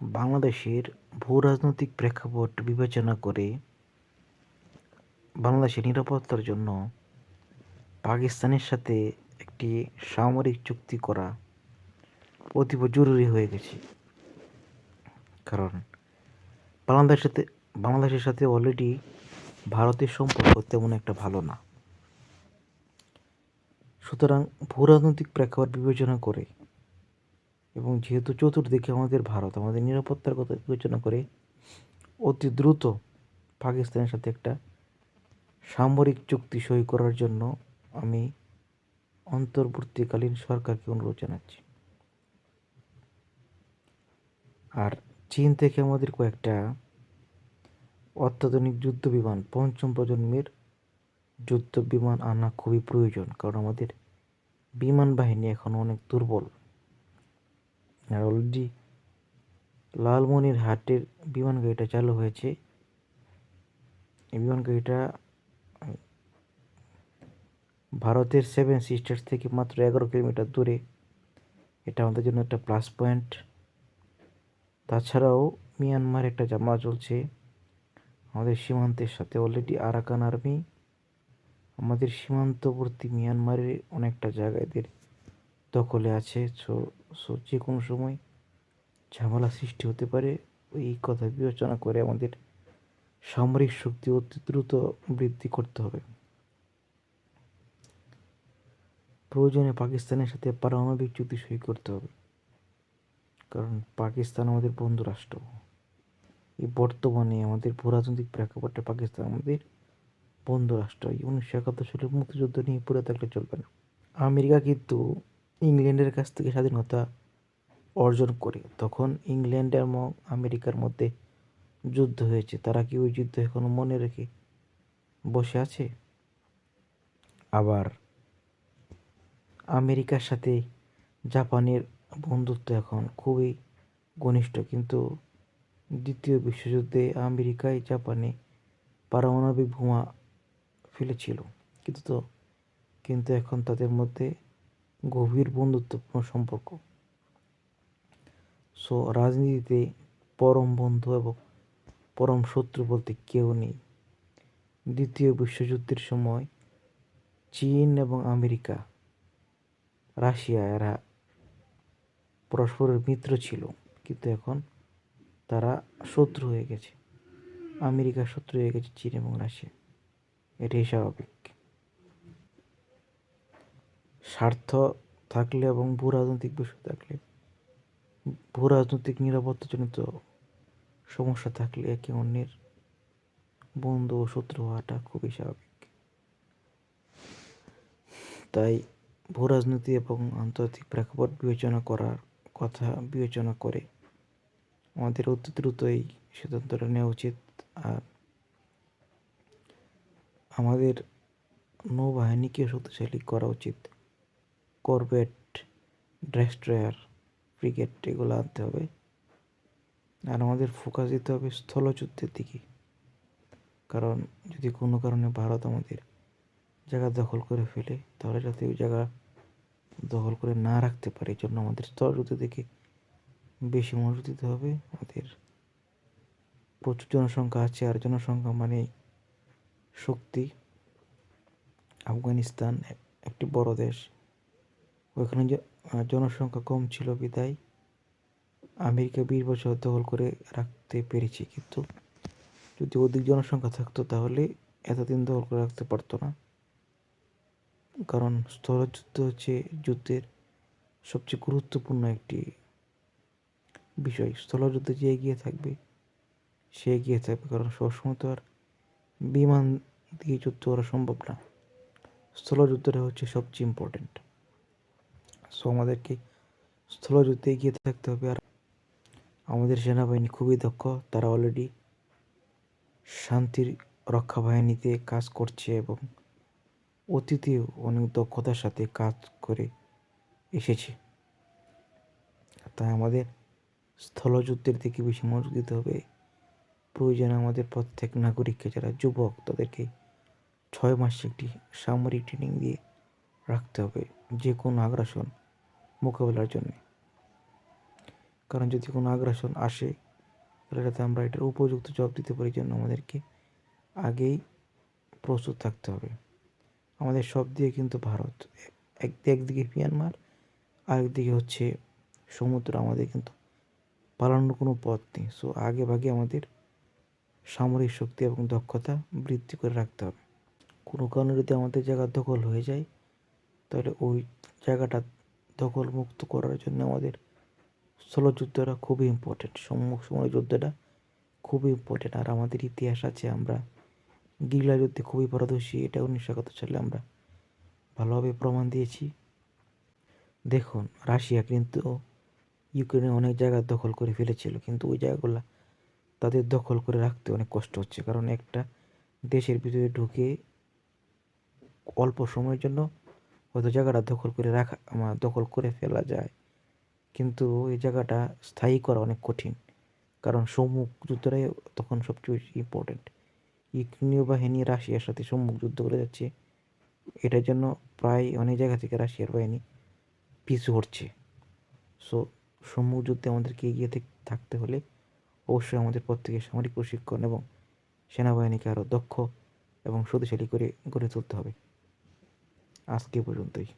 বাংলাদেশের ভূ রাজনৈতিক প্রেক্ষাপট বিবেচনা করে বাংলাদেশের নিরাপত্তার জন্য পাকিস্তানের সাথে একটি সামরিক চুক্তি করা অতীব জরুরি হয়ে গেছে। কারণ বাংলাদেশের সাথে বাংলাদেশের সাথে অলরেডি ভারতের সম্পর্ক তেমন একটা ভালো না। সুতরাং ভূ রাজনৈতিক প্রেক্ষাপট বিবেচনা করে এবং যেহেতু চতুর্দিকে আমাদের ভারত, আমাদের নিরাপত্তার কথা বিবেচনা করে অতি দ্রুত পাকিস্তানের সাথে একটা সামরিক চুক্তি সই করার জন্য আমি অন্তর্বর্তীকালীন সরকারকে অনুরোধ জানাচ্ছি। আর চীন থেকে আমাদের কয়েকটা অত্যাধুনিক যুদ্ধ বিমান, পঞ্চম প্রজন্মের যুদ্ধ বিমান আনা খুবই প্রয়োজন, কারণ আমাদের বিমান বাহিনী এখন অনেক দুর্বল। আর অলরেডি লালমনির হাটের বিমান গাড়িটা চালু হয়েছে। এই বিমান গাড়িটা ভারতের সেভেন সিস্টার্স থেকে মাত্র এগারো কিলোমিটার দূরে। এটা আমাদের জন্য একটা প্লাস পয়েন্ট তাছাড়াও মিয়ানমার একটা জামা চলছে। আমাদের সীমান্তের সাথে অলরেডি আরাকান আর্মি আমাদের সীমান্তবর্তী মিয়ানমারের অনেকটা জায়গা এদের দখলে আছে। সো সো যে কোনো সময় ঝামেলা সৃষ্টি হতে পারে। এই কথা বিবেচনা করে আমাদের সামরিক শক্তি অতি দ্রুত বৃদ্ধি করতে হবে। প্রয়োজনে পাকিস্তানের সাথে পারমাণবিক চুক্তি সই করতে হবে। কারণ পাকিস্তান আমাদের বন্ধু রাষ্ট্র। এই বর্তমানে আমাদের ভূরাজনৈতিক প্রেক্ষাপটে পাকিস্তান আমাদের বন্ধু রাষ্ট্র। এই উনিশশো একাত্তর সালের মুক্তিযুদ্ধ নিয়ে পড়ে থাকলে চলবে না। আমেরিকা কিন্তু ইংল্যান্ডের কাছ থেকে স্বাধীনতা অর্জন করে তখন ইংল্যান্ড এবং আমেরিকার মধ্যে যুদ্ধ হয়েছে। তারা কি ওই যুদ্ধ এখনও মনে রেখে বসে আছে? আবার আমেরিকার সাথে জাপানের বন্ধুত্ব এখন খুবই ঘনিষ্ঠ। কিন্তু দ্বিতীয় বিশ্বযুদ্ধে আমেরিকায় জাপানে পারমাণবিক বোমা ফেলেছিল। কিন্তু তো, কিন্তু এখন তাদের মধ্যে গভীর বন্ধুত্বপূর্ণ সম্পর্ক। সো রাজনীতিতে পরম বন্ধু এবং পরম শত্রু বলতে কেউ নেই। দ্বিতীয় বিশ্বযুদ্ধের সময় চীন এবং আমেরিকা, রাশিয়া এরা পরস্পরের মিত্র ছিল, কিন্তু এখন তারা শত্রু হয়ে গেছে। আমেরিকা শত্রু হয়ে গেছে চীন এবং রাশিয়া। এটাই স্বাভাবিক। স্বার্থ থাকলে এবং ভূ রাজনৈতিক বিষয় থাকলে, ভূ রাজনৈতিক নিরাপত্তাজনিত সমস্যা থাকলে একে অন্যের বন্ধু ও শত্রু হওয়াটা খুবই স্বাভাবিক। তাই ভূ রাজনীতি এবং আন্তর্জাতিক প্রেক্ষাপট বিবেচনা করার কথা বিবেচনা করে আমাদের অতি দ্রুত এই সিদ্ধান্তটা নেওয়া উচিত। আর আমাদের নৌবাহিনীকে শক্তিশালী করা উচিত। করবেট ড্রেস্ট্রয়ার ব্রিগেড এগুলো আনতে হবে। আর আমাদের ফোকাস দিতে হবে স্থলযুদ্ধের দিকে। কারণ যদি কোনো কারণে ভারত আমাদের জায়গা দখল করে ফেলে, তাহলে যাতে ওই জায়গা দখল করে না রাখতে পারে এই জন্য আমাদের স্থলযুদ্ধের দিকে বেশি মনোযোগ দিতে হবে। আমাদের প্রচুর জনসংখ্যা আছে, আর জনসংখ্যা মানে শক্তি। আফগানিস্তান একটি বড় দেশ। ওইখানে জনসংখ্যা কম ছিল বিদায়। আমেরিকা বিশ বছর দখল করে রাখতে পেরেছি, কিন্তু যদি অধিক জনসংখ্যা থাকতো তাহলে এতদিন দখল করে রাখতে পারতো না। কারণ স্থলযুদ্ধ হচ্ছে যুদ্ধের সবচেয়ে গুরুত্বপূর্ণ একটি বিষয়। স্থলযুদ্ধে যে এগিয়ে থাকবে, সে এগিয়ে থাকবে, কারণ সবসময় তো আর বিমান দিয়ে যুদ্ধ করা সম্ভব না। স্থলযুদ্ধটা হচ্ছে সবচেয়ে ইম্পর্টেন্ট সো আমাদেরকে স্থলযুদ্ধে এগিয়ে থাকতে হবে আর আমাদের সেনাবাহিনী খুবই দক্ষ, তারা অলরেডি শান্তির রক্ষা বাহিনীতে কাজ করছে এবং অতীতেও অনেক দক্ষতার সাথে কাজ করে এসেছে। তাই আমাদের স্থলযুদ্ধের দিকে বেশি মনোযোগ দিতে হবে। প্রয়োজনে আমাদের প্রত্যেক নাগরিককে, যারা যুবক, তাদেরকে ছয় মাস একটি সামরিক ট্রেনিং দিয়ে রাখতে হবে। যে কোনো আগ্রাসন মোকাবেলার জন্য। কারণ যদি কোনো আগ্রাসন আসে, তাহলে যাতে আমরা এটার উপযুক্ত জবাব দিতে পারি জন্য আমাদেরকে আগেই প্রস্তুত থাকতে হবে। আমাদের সব দিয়ে কিন্তু ভারত এক, একদিকে মিয়ানমার, আরেকদিকে হচ্ছে সমুদ্র। আমাদের কিন্তু পালানোর কোনো পথ নেই। সো আগে ভাগে আমাদের সামরিক শক্তি এবং দক্ষতা বৃদ্ধি করে রাখতে হবে। কোনো কারণে যদি আমাদের জায়গা দখল হয়ে যায়, তাহলে ওই জায়গাটা দখল মুক্ত করার জন্য আমাদের স্থলযুদ্ধটা খুবই ইম্পর্টেন্ট সম্মুখ সময় যুদ্ধটা খুবই ইম্পর্টেন্ট আর আমাদের ইতিহাস আছে, আমরা গিলা যুদ্ধে খুবই পারদর্শী, এটা উনিশশো একাত্তর সালে আমরা ভালোভাবে প্রমাণ দিয়েছি। দেখুন, রাশিয়া কিন্তু ইউক্রেনে অনেক জায়গা দখল করে ফেলেছিল, কিন্তু ওই জায়গাগুলো তাদের দখল করে রাখতে অনেক কষ্ট হচ্ছে। কারণ একটা দেশের ভিতরে ঢুকে অল্প সময়ের জন্য হয়তো জায়গাটা দখল করে রাখা দখল করে ফেলা যায়। কিন্তু এই জায়গাটা স্থায়ী করা অনেক কঠিন। কারণ সম্মুখ যুদ্ধটাই তখন সবচেয়ে বেশি ইম্পর্টেন্ট ইউক্রেনীয় বাহিনী রাশিয়ার সাথে সম্মুখ যুদ্ধ করে যাচ্ছে। এটার জন্য প্রায় অনেক জায়গা থেকে রাশিয়ার বাহিনী পিছু হটছে। সো সম্মুখ যুদ্ধে আমাদেরকে এগিয়ে থাক- থাকতে হলে অবশ্যই আমাদের প্রত্যেকে সামরিক প্রশিক্ষণ এবং সেনাবাহিনীকে আরও দক্ষ এবং শক্তিশালী করে, গড়ে তুলতে হবে। আজকে পর্যন্তই।